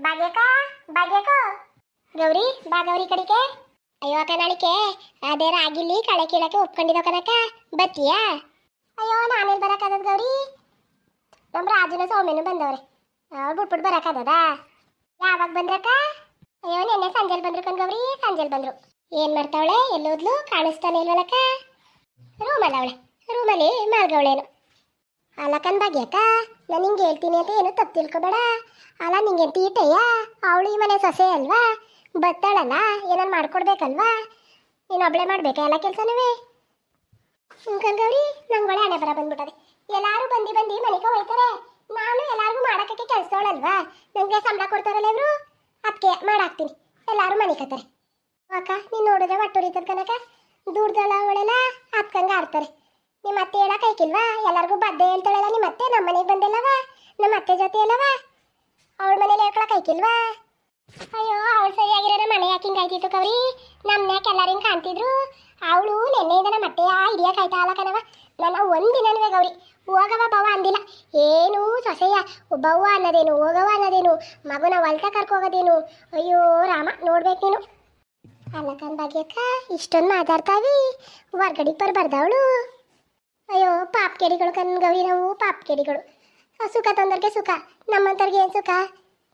ಭಾಗ್ಯಕ್ಕ ಭಾಗ್ಯಕ್ಕ ಗೌರಿ, ಬಾ ಗೌರಿ ಕಡಿಕೆ ಅಯ್ಯೋ ಅಕ್ಕ ನಾಳಿಕೆ, ಅದೇ ರಾಗಿಲಿ ಕಳೆ ಕೀಳಕ್ಕೆ ಒಪ್ಕೊಂಡಿದ್ದೋ ಕನಕ ಬತ್ತೀಯಾ? ಅಯ್ಯೋ, ನಾನೇನು ಬರಕ್ಕಾಗದ ಗೌರಿ? ನಮ್ಮ ರಾಜನ ಸೌಮ್ಯನು ಬಂದವ್ರೆ. ಅವ್ರು ಬಿಟ್ಬಿಟ್ಟು ಬರಕ್ಕಾಗದ ಯಾವಾಗ ಬಂದ್ರಕ್ಕ ಅಯ್ಯೋ, ನೆನ್ನೆ ಸಂಜೆಲ್ ಬಂದ್ರು ಕಣ್ ಗೌರಿ, ಸಂಜೆಲ್ ಬಂದ್ರು. ಏನ್ ಮಾಡ್ತಾವಳೆ? ಎಲ್ಲೋದ್ಲು? ಕಾಣಿಸ್ತಾನೆ ಇಲ್ವಲಕ್ಕ ರೂಮಲ್ಲ ಅವಳೆ. ರೂಮಲ್ಲಿ ಮಾಲ್ಗವಳೇನು. ಅಲ್ಲ ಕಣ್ ಭಾಗ್ಯಕ್ಕ ನಾನು ಹಿಂಗೆ ಹೇಳ್ತೀನಿ ಅಂತ ಏನು ತಪ್ಪು ತಿಳ್ಕೊಬೇಡ. ಅಲ್ಲ ನಿಂಗೆ ತೀಟಯ್ಯ, ಅವಳು ಈ ಮನೆ ಸೊಸೆ ಅಲ್ವಾ? ಬತ್ತಾಳಲ್ಲ ಏನಾರು ಮಾಡ್ಕೊಡ್ಬೇಕಲ್ವಾ? ನೀನು ಒಬ್ಳೆ ಮಾಡ್ಬೇಕಾ ಎಲ್ಲ ಕೆಲಸನೂ ಗೌರಿ ನಂಗೆ ಒಳ್ಳೆ ಹಣೆ ಬರ ಬಂದ್ಬಿಟ್ಟದೆ ಎಲ್ಲಾರು ಬಂದು ಬಂದು ಮನೆಗೆ ಹೋಯ್ತಾರೆ. ನಾನು ಎಲ್ಲರಿಗೂ ಮಾಡೋಕ್ಕೆ ಕೆಲಸದವಳಲ್ವಾ? ನನಗೆ ಸಂಬಳ ಕೊಡ್ತಾರಲ್ಲ ಇವರು? ಅದಕ್ಕೆ ಮಾಡಾಕ್ತೀನಿ. ಎಲ್ಲಾರು ಮನೆ ಕತ್ತಾರೆ ಅಕ್ಕ, ನೀನು ನೋಡಿದ್ರೆ ಒಟ್ಟುರಿತದ ಕನಕ ದೂರದಲ್ಲ ಅವಳೆಲ್ಲ ಹತ್ಕಂಗೆ ಆಡ್ತಾರೆ. ನಿಮ್ಮ ಅತ್ತೆ ಹೇಳಕ್ ಐಕಿಲ್ವಾ ಎಲ್ಲರಿಗೂ ಬದ್ದೆ ಹೇಳ್ತಾಳಲ್ಲ ನಿಮ್ಮ ಅತ್ತೆ ನಮ್ಮ ಮನೆಗೆ ಬಂದಲ್ಲವಾ? ನಮ್ಮ ಅತ್ತೆ ಜೊತೆ ಅಲ್ಲವ? ಅವಳ ಮನೇಲಿ ಹೇಳ್ಕೊಳಕ್ ಐಕಿಲ್ವಾ ಅಯ್ಯೋ, ಅವಳು ಸರಿಯಾಗಿರೋ ಮನೆ ಯಾಕೆ ಆಯ್ತಿತ್ತು ಕವ್ರಿ ನಮ್ಮನ್ಯಾಕ ಎಲ್ಲರೂ ಹಿಂಗೆ ಕಾಣ್ತಿದ್ರು? ಅವಳು ನೆನ್ನೆಯಿಂದ ನಮ್ಮ ಅತ್ತೆ ಆ ಹಿಡಿಯಕ್ಕೆ ಆಯ್ತಾ ಅಲ್ಲ ಕಣವ ನನ್ನ ಒಂದಿನವೇ ಗೌರಿ. ಹೋಗವ ಬವ ಅಂದಿಲ್ಲ. ಏನು ಸೊಸೆಯ? ಬವ್ವ ಅನ್ನೋದೇನು ಹೋಗವ ಅನ್ನೋದೇನು? ಮಗುನ ಹೊಲ್ತ ಕರ್ಕೋಗೋದೇನು ಅಯ್ಯೋ, ರಾಮ, ನೋಡ್ಬೇಕು ನೀನು. ಅಲ್ಲಕನ್ ಭಾಗ್ಯಕ್ಕ, ಇಷ್ಟೊಂದು ಮಾತಾಡ್ತಾವಿ ಹೊರ್ಗಡೆ ಬರ್ಬಾರ್ದವಳು ಅಯ್ಯೋ, ಪಾಪ ಕೆಡಿಗಳು, ಕಣ್ ಗೌರಿ ನಾವು, ಪಾಪ್ ಕೆಡಿಗಳು. ಸುಖ ತಂದರ್ಗೆ ಸುಖ, ನಮ್ಮಂತವ್ರಿಗೆ ಏನು ಸುಖ?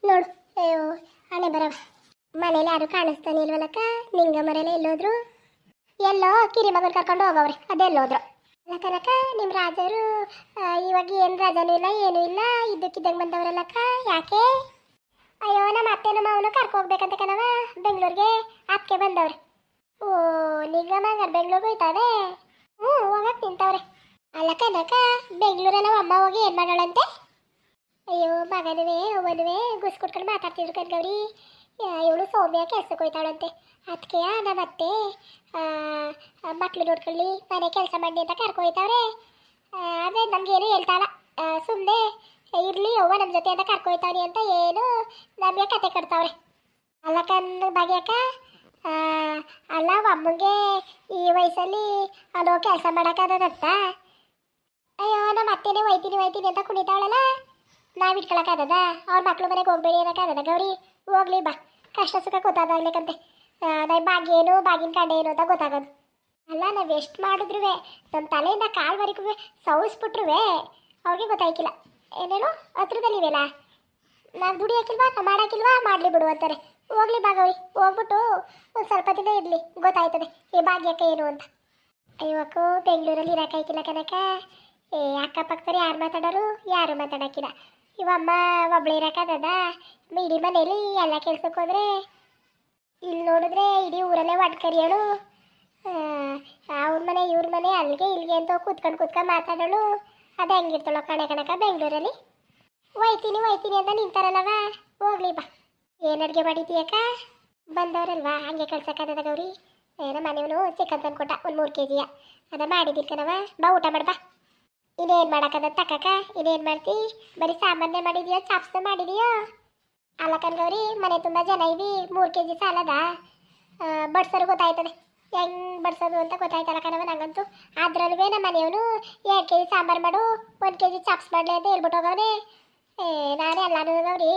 ನೋಡು, ಅಯ್ಯೋ, ಹಣೆ ಬರವ. ಮನೇಲಿ ಯಾರು ಕಾಣಿಸ್ತಾನೆ ಇಲ್ವಲ್ಲಕ್ಕ? ನಿಂಗ ಮರೇಲೆ ಎಲ್ಲೋದ್ರು? ಎಲ್ಲೋ ಕಿರಿ ಮಗನ್ ಕರ್ಕೊಂಡು ಹೋಗವ್ರೆ ಅದೆಲ್ಲೋದ್ರು ಅಲ್ಲಕನಕ ನಿಮ್ಮ ರಾಜರು ಇವಾಗ ಏನು ರಾಜನೂ ಇಲ್ಲ, ಏನೂ ಇಲ್ಲ, ಇದ್ದಕ್ಕಿದ್ದಂಗೆ ಬಂದವರಲ್ಲಕ್ಕ, ಯಾಕೆ? ಅಯ್ಯೋ, ನಮ್ಮ ಅತ್ತೆ ನಮ್ಮ ಅವನು ಕರ್ಕೋಗ್ಬೇಕಂತ ಕಣವ ಬೆಂಗಳೂರಿಗೆ ಅದಕ್ಕೆ ಬಂದವ್ರೆ. ಓ, ನಿಗಮ ಬೆಂಗಳೂರಿಗೆ ಹೋಯ್ತಾವೆ? ಹ್ಞೂ ಹೋಗಕ್ಕೆ ನಿಂತವ್ರೆ. ಅಲ್ಲ ಕನಕ ಬೆಂಗಳೂರಲ್ಲ ಅಮ್ಮ ಹೋಗಿ ಏನು ಮಾಡೋಳಂತೆ? ಅಯ್ಯೋ, ಮಗನುವೆ, ಅವನುವೆ ಗುಸ್ ಕೊಟ್ಕೊಂಡು ಮಾತಾಡ್ತಿದ್ರು ಕಣ್ಗೌರಿ ಇವಳು ಸೌಮ್ಯ ಕೆಲ್ಸಕ್ಕೆ ಹೋಯ್ತಾಳಂತೆ. ಅದಕ್ಕೆ ನಮ್ಮ ಅತ್ತೆ ಮಕ್ಳು ನೋಡ್ಕೊಳ್ಳಿ, ಮನೆ ಕೆಲಸ ಮಾಡಿ ಅಂತ ಕರ್ಕೊಯ್ತಾವ್ರೆ ಅದೇ ನಮಗೇನು ಹೇಳ್ತಾಳ ಸುಮ್ಮನೆ ಇರಲಿ, ಅವ್ವ ನಮ್ಮ ಜೊತೆ ಅಂತ ಕರ್ಕೊಯ್ತಾವ್ರಿ ಅಂತ ಏನು ನಮಗೆ ಕತೆ ಕೊಡ್ತಾವ್ರೆ ಅಲ್ಲ ಕನ್ ಬಗೆಯಕ್ಕ ಅಲ್ಲ ಅಮ್ಮಂಗೆ ಈ ವಯಸ್ಸಲ್ಲಿ ಅಲ್ಲೋ ಕೆಲಸ ಮಾಡೋಕ್ಕಾಗದಂತ ಅಯ್ಯೋ ನಮ್ಮ ಅತ್ತೆನೇ ಒಯ್ತೀನಿ ಒಯ್ತೀನಿ ಅಂತ ಕುಣಿತಾವಳಲ್ಲ ನಾವು ಇಟ್ಕೊಳಕ್ಕಾಗದ? ಅವ್ರ ಮಕ್ಳು ಮನೆಗೆ ಹೋಗ್ಬೇಡಿ ಅನ್ನೋಕ್ಕಾಗದ ಗೌರಿ? ಹೋಗ್ಲಿ ಬಾ. ಕಷ್ಟ ಸುಖ ಗೊತ್ತಾದಾಗ್ಲಿಕ್ಕಂತೆ. ನಮ್ಮ ಏನು, ಬಾಗಿನ ಕಂಡೆ ಏನು ಅಂತ ಗೊತ್ತಾಗೋದು. ಅಲ್ಲ, ನಾವು ಎಷ್ಟು ಮಾಡಿದ್ರು ನಮ್ಮ ತಲೆಯಿಂದ ಕಾಲ್ವರೆಗೂ ಸೌಸ್ಬಿಟ್ರು ಅವ್ರಿಗೆ ಗೊತ್ತಾಯ್ಕಿಲ್ಲ. ಏನೇನು? ಹತ್ರದಲ್ಲಿ ನಾನು ನಾವು ದುಡಿಯೋಕಿಲ್ವಾ ನಾವು ಮಾಡೋಕಿಲ್ವಾ? ಮಾಡಲಿ ಬಿಡು ಅಂತಾರೆ. ಹೋಗ್ಲಿ ಬಾ ಗೌರಿ, ಹೋಗ್ಬಿಟ್ಟು ಒಂದು ಸ್ವಲ್ಪ ದಿನ ಇರಲಿ. ಗೊತ್ತಾಯ್ತದೆ. ಈ ಭಾಗ್ಯಕ್ಕೆ ಏನು ಅಂತ. ಅಯ್ಯೋಕ್ಕೂ ಬೆಂಗಳೂರಲ್ಲಿ ಇರೋಕ್ಕಾಯ್ಕಿಲ್ಲ ಕನಕ ಏ ಅಕ್ಕಪಕ್ಕದವ್ರು ಯಾರು ಮಾತಾಡೋರು? ಯಾರು ಮಾತಾಡೋಕಿಲ್ಲ ಇವಮ್ಮ ಒಬ್ಳೆ ಇರೋಕ್ಕಾಗದ ಇಡೀ ಮನೇಲಿ ಎಲ್ಲ ಕೆಲ್ಸಕ್ಕೆ ಹೋದ್ರೆ? ಇಲ್ಲಿ ನೋಡಿದ್ರೆ ಇಡೀ ಊರಲ್ಲೇ ಒಟ್ಕರಿಯೋಳು. ಅವ್ರ ಮನೆ, ಇವ್ರ ಮನೆ ಅಲ್ಲಿಗೆ ಇಲ್ಲಿಗೆ ಅಂತ ಕೂತ್ಕೊಂಡು ಕೂತ್ಕೊಂಡು ಮಾತಾಡೋಳು. ಅದು ಹೆಂಗಿರ್ತಳೋ ಕಣೆ ಕಣಕ ಬೆಂಗಳೂರಲ್ಲಿ? ಒಯ್ತೀನಿ ಒಯ್ತೀನಿ ಅಂತ ನಿಂತಾರಲ್ಲವ? ಹೋಗ್ಲಿ ಬಾ. ಏನು ಅಡುಗೆ ಮಾಡಿದ್ದೀಯಕ್ಕ ಬಂದವರಲ್ವಾ? ಹಂಗೆ ಕಳ್ಸಕ್ಕಾಗದ ಗೌರಿ? ಏನೋ ಮನೆಯವನು ಚಿಕನ್ ತಂದು ಕೊಟ್ಟ ಒಂದು ಮೂರು ಕೆ ಜಿಯ ಅದ ಮಾಡಿದ್ದಿಲ್ ಕಣವ ಬಾ, ಊಟ ಮಾಡ್ ಬಾ. ಇನ್ನೇನು ಮಾಡಕ್ಕದ ತಕ್ಕಕ? ಇನ್ನೇನು ಮಾಡ್ತಿ? ಬರೀ ಸಾಮಾನ್ಯ ಮಾಡಿದೀಯೋ ಚಾಪ್ಸ್ ಮಾಡಿದೀಯೋ? ಅಲ್ಲ ಕಣ್ಗೌರಿ, ಮನೆ ತುಂಬ ಜನ ಇವಿ, ಮೂರು ಕೆ ಜಿ ಸಾಲದ ಬಡ್ಸೋರು ಗೊತ್ತಾಯ್ತದೆ. ಹೆಂಗ್ ಬಡ್ಸೋದು ಅಂತ ಗೊತ್ತಾಯ್ತಲ್ಲ ಕಣವ ನಂಗಂತೂ. ಅದ್ರಲ್ಲೂ ನಮ್ಮ ಮನೆಯವನು ಎರಡು ಕೆ ಜಿ ಸಾಂಬಾರು ಮಾಡು, ಒಂದು ಕೆ ಜಿ ಚಾಪ್ಸ್ ಮಾಡಲಿ ಅಂತ ಹೇಳ್ಬಿಟ್ಟು ಹೋಗವನೆ. ಏ, ನಾನು ಎಲ್ಲಾನು ಅವ್ರಿ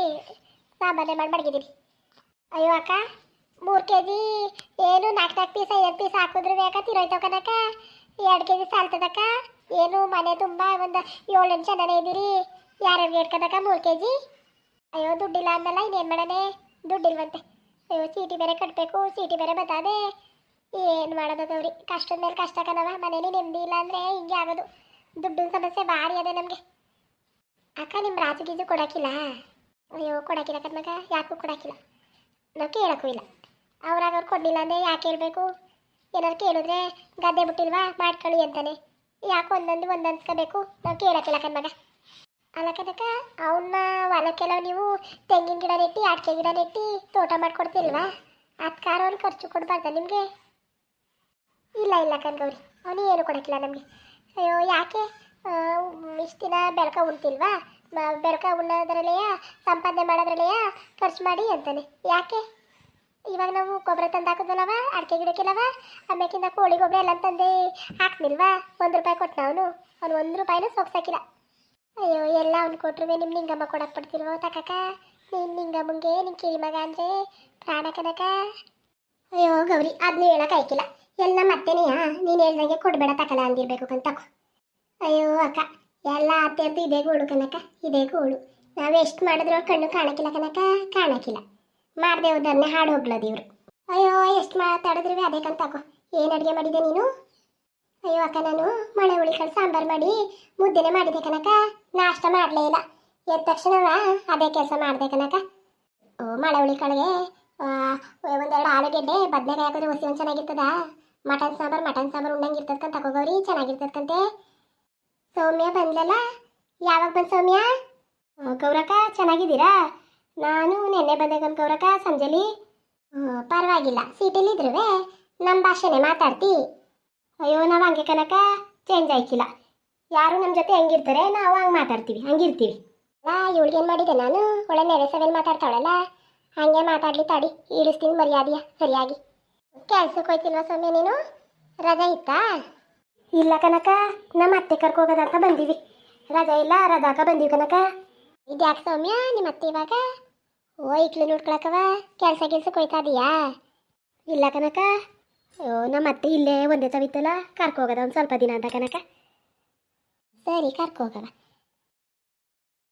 ಸಾಂಬಾರನ್ನೇ ಮಾಡಿ ಮಡಗಿದ್ದೀನಿ ಅಯ್ಯೋ ಅಕ್ಕ, ಮೂರು ಕೆ ಜಿ ಏನು ನಾಲ್ಕು ನಾಲ್ಕು ಪೀಸ್, ಐದು ಪೀಸ್ ಹಾಕಿದ್ರು ಬೇಕಾ ತಿರೋಯ್ತವ ಕನಕ ಎರಡು ಕೆ ಜಿ ಸಾಲ್ತದಕ್ಕ? ಏನು ಮನೆ ತುಂಬ ಒಂದು ಏಳೆಂಟು ಜನ ಇದ್ದೀರಿ? ಯಾರ್ಯಾರು ಇಟ್ಕೊದಕ್ಕ ಮೂರು ಕೆ ಜಿ ಅಯ್ಯೋ, ದುಡ್ಡಿಲ್ಲ ಅಂದಲ್ಲ ಇನ್ನೇನು ಮಾಡನೆ ದುಡ್ಡಿಲ್ವಂತೆ. ಅಯ್ಯೋ ಚೀಟಿ ಬೇರೆ ಕಟ್ಟಬೇಕು ಚೀಟಿ ಬೇರೆ ಬತ್ತದೆ ಏನು ಮಾಡೋದು ಗೌರಿ? ಕಷ್ಟದ ಮೇಲೆ ಕಷ್ಟ ಕಣವ ಮನೇಲಿ ನೆಮ್ಮದಿ ಇಲ್ಲ ಅಂದರೆ ಹಿಂಗೆ ಆಗೋದು. ದುಡ್ಡಿನ ಸಮಸ್ಯೆ ಭಾರಿ ಅದೇ ನಮಗೆ. ಅಕ್ಕ ನಿಮ್ಮ ರಾಜು ಗೀಜು ಕೊಡೋಕ್ಕಿಲ್ಲ? ಅಯ್ಯೋ, ಕೊಡೋಕ್ಕಿಲ್ಲ ಕಣ್ಮಗ. ಯಾಕೂ ಕೊಡೋಕ್ಕಿಲ್ಲ. ನಾವು ಕೇಳೋಕ್ಕೂ ಇಲ್ಲ. ಅವ್ರಾಗ ಅವ್ರು ಕೊಡಲಿಲ್ಲ ಅಂದರೆ ಯಾಕೆ ಹೇಳಬೇಕು ಏನಾದ್ರು ಕೇಳಿದ್ರೆ ಗದ್ದೆ ಬಿಟ್ಟಿಲ್ವಾ ಮಾಡ್ಕೊಳ್ಳಿ ಅಂತಾನೆ. ಯಾಕೆ ಒಂದೊಂದು ಒಂದು ಅನ್ಸ್ಕೋಬೇಕು. ನಾವು ಕೇಳೋಕ್ಕಿಲ್ಲ ಕಣ್ಮಗ ಅಲ್ಲ ಕನಕ ಅವನ್ನ ಹೊಲಕ್ಕೆಲ್ಲ ನೀವು ತೆಂಗಿನ ಗಿಡ ನೆಟ್ಟಿ, ಅಡಿಕೆ ಗಿಡ ನೆಟ್ಟಿ ತೋಟ ಮಾಡ್ಕೊಡ್ತಿಲ್ವಾ? ಅದಕ್ಕಾರ ಅವ್ನು ಖರ್ಚು ಕೊಡಬಾರ್ದ ನಿಮಗೆ? ಇಲ್ಲ ಇಲ್ಲ ಕಣ್ಗೌರಿ ಅವನು ಏನು ಕೊಡೋಕ್ಕಿಲ್ಲ ನಮಗೆ. ಅಯ್ಯೋ, ಯಾಕೆ? ಇಷ್ಟು ದಿನ ಬೆಳಕ ಉಣ್ತಿಲ್ವಾ? ಬೆಳಕ ಉಣ್ಣೋದ್ರಲ್ಲೆಯ, ಸಂಪಾದನೆ ಮಾಡೋದ್ರಲ್ಲೆಯಾ, ಖರ್ಚು ಮಾಡಿ ಅಂತಾನೆ. ಯಾಕೆ? ಇವಾಗ ನಾವು ಗೊಬ್ಬರ ತಂದು ಹಾಕಿದ್ವಲ್ಲವ ಅಡಿಕೆ ಗಿಡಕ್ಕೆಲ್ಲವ ಆಮೇಕಿಂದ ಕೋಳಿ ಗೊಬ್ಬರ ಎಲ್ಲ ತಂದು ಹಾಕ್ನಿಲ್ವಾ ಒಂದು ರೂಪಾಯಿ ಕೊಟ್ಟು ಅವನು? ಅವ್ನು ಒಂದು ರೂಪಾಯಿನೂ ಸೋಗ್ಸಾಕಿಲ್ಲ ಅಯ್ಯೋ, ಎಲ್ಲ ಅವ್ನು ಕೊಟ್ರು ನಿಮ್ಮ ನಿಂಗಮ್ಮ ಕೊಡಕ್ಕೆ ಪಡ್ತಿಲ್ವೋ ತಕಕ? ನೀನು ನಿಂಗಮ್ಮಂಗೆ ನಿನ್ನ ಕಿರಿ ಮಗ ಅಂದರೆ ಪ್ರಾಣ ಕನಕ? ಅಯ್ಯೋ, ಗೌರಿ ಅದನ್ನ ಹೇಳೋಕ್ಕಾಯ್ಕಿಲ್ಲ ಎಲ್ಲ ಮತ್ತೇನೆಯಾ ನೀನು ಹೇಳ್ದಂಗೆ ಕೊಡಬೇಡ ತಕಲ ಅಂದಿರಬೇಕು ಕಂತ ತಕೋ. ಅಯ್ಯೋ, ಅಕ್ಕ, ಎಲ್ಲ ಅತ್ತೆ ಅಂತ ಇದೇ ಗೋಳು ಕನಕ ಇದೇ ಗೋಳು. ನಾವು ಎಷ್ಟು ಮಾಡಿದ್ರು ಕಣ್ಣು ಕಾಣಕ್ಕಿಲ್ಲ ಕನಕ ಕಾಣಕ್ಕಿಲ್ಲ ಮಾಡ್ದೆ ಹಾಡು ಹೋಗ್ಲದು ಇವರು ಅಯ್ಯೋ, ಎಷ್ಟು ಮಾತಾಡಿದ್ರು ಅದೇ ಕಂತ ತಕೋ ಏನು ಅಡುಗೆ ಮಾಡಿದೆ ನೀನು? ಅಯ್ಯೋ, ಅಕ್ಕ, ನಾನು ಮಳೆ ಹುಳಿಕಾಳು ಸಾಂಬಾರು ಮಾಡಿ ಮುದ್ದೆನೇ ಮಾಡಿದೆ ಕನಕ ನಾಷ್ಟ ಮಾಡಲೇ ಇಲ್ಲ. ಎದ್ದ ತಕ್ಷಣವ ಅದೇ ಕೆಲಸ ಮಾಡಿದೆ ಕನಕ ಓ, ಮಳೆ ಹುಳಿಕಾಳಿಗೆ ಒಂದೆರಡು ಆಲೂಗೆಡ್ಡೆ, ಬದನೆಕಾಯಿ ಹಾಕಿದ್ರೆ ಹೊಸಿ ಒಂದು ಚೆನ್ನಾಗಿರ್ತದ? ಮಟನ್ ಸಾಂಬಾರು ಮಟನ್ ಸಾಂಬಾರು ಉಣ್ಣಂಗಿರ್ತದ ಕಂತ ತಗೋಗವ್ರಿ ಚೆನ್ನಾಗಿರ್ತದಂತೆ ಸೌಮ್ಯ ಬಂದ್ಲಲ್ಲ? ಯಾವಾಗ ಬಂದು ಸೌಮ್ಯ? ಗೌರಕ್ಕ, ಚೆನ್ನಾಗಿದ್ದೀರಾ? ನಾನು ನೆನ್ನೆ ಬಂದೆ ಗೌರಕ ಸಂಜಲಿ. ಪರವಾಗಿಲ್ಲ. ಸೀಟಲ್ಲಿ ಇದ್ರುವೆ ನಮ್ಮ ಭಾಷೆನೇ ಮಾತಾಡ್ತಿ. ಅಯ್ಯೋ, ನಾವು ಹಂಗೆ ಕನಕ ಚೇಂಜ್ ಆಯ್ಕಿಲ್ಲ. ಯಾರು ನಮ್ಮ ಜೊತೆ ಹೆಂಗಿರ್ತಾರೆ, ನಾವು ಹಂಗೆ ಮಾತಾಡ್ತೀವಿ. ಹಂಗಿರ್ತೀವಿ. ಅಲ್ಲ ಇವಳಿಗೇನು ಮಾಡಿದೆ ನಾನು? ಒಳ್ಳೆ ನೆರೆ ಮಾತಾಡ್ತಾಳಲ್ಲ ಹಂಗೆ ಮಾತಾಡ್ಲಿ ತಾಡಿ. ಇಳಿಸ್ತೀನಿ ಮರ್ಯಾದೆಯ, ಸರಿಯಾಗಿ. ಕೆಲ್ಸಕ್ಕೆ ಹೋಯ್ತಿಲ್ವಾ ಸೌಮ್ಯ ನೀನು? ರಜಾ ಇತ್ತಾ? ಇಲ್ಲ ಕನಕ ನಮ್ಮ ಅತ್ತೆ ಕರ್ಕೋಗೋದಂತ ಬಂದೀವಿ. ರಜಾ ಇಲ್ಲ, ರಜಾಕ ಬಂದೀವಿ ಕನಕ ಇದ್ಯಾಕೆ ಸೌಮ್ಯ? ನಿಮ್ಮ ಅತ್ತೆ ಇವಾಗ? ಓ ಇಕ್ಳು ನೋಡ್ಕೊಳಕವ? ಕೆಲಸ ಕೆಲಸ ಹೋಯ್ತಾ ಇಲ್ಲ ಕನಕ. ಓ, ನಮ್ಮ ಅತ್ತೆ ಇಲ್ಲೇ ಒಂದೇ ತವಿತ್ತಲ್ಲ ಕರ್ಕೋಗದ ಒಂದು ಸ್ವಲ್ಪ ದಿನ ಅಂತ ಕನಕ. ಸರಿ, ಕರ್ಕೋಗವ.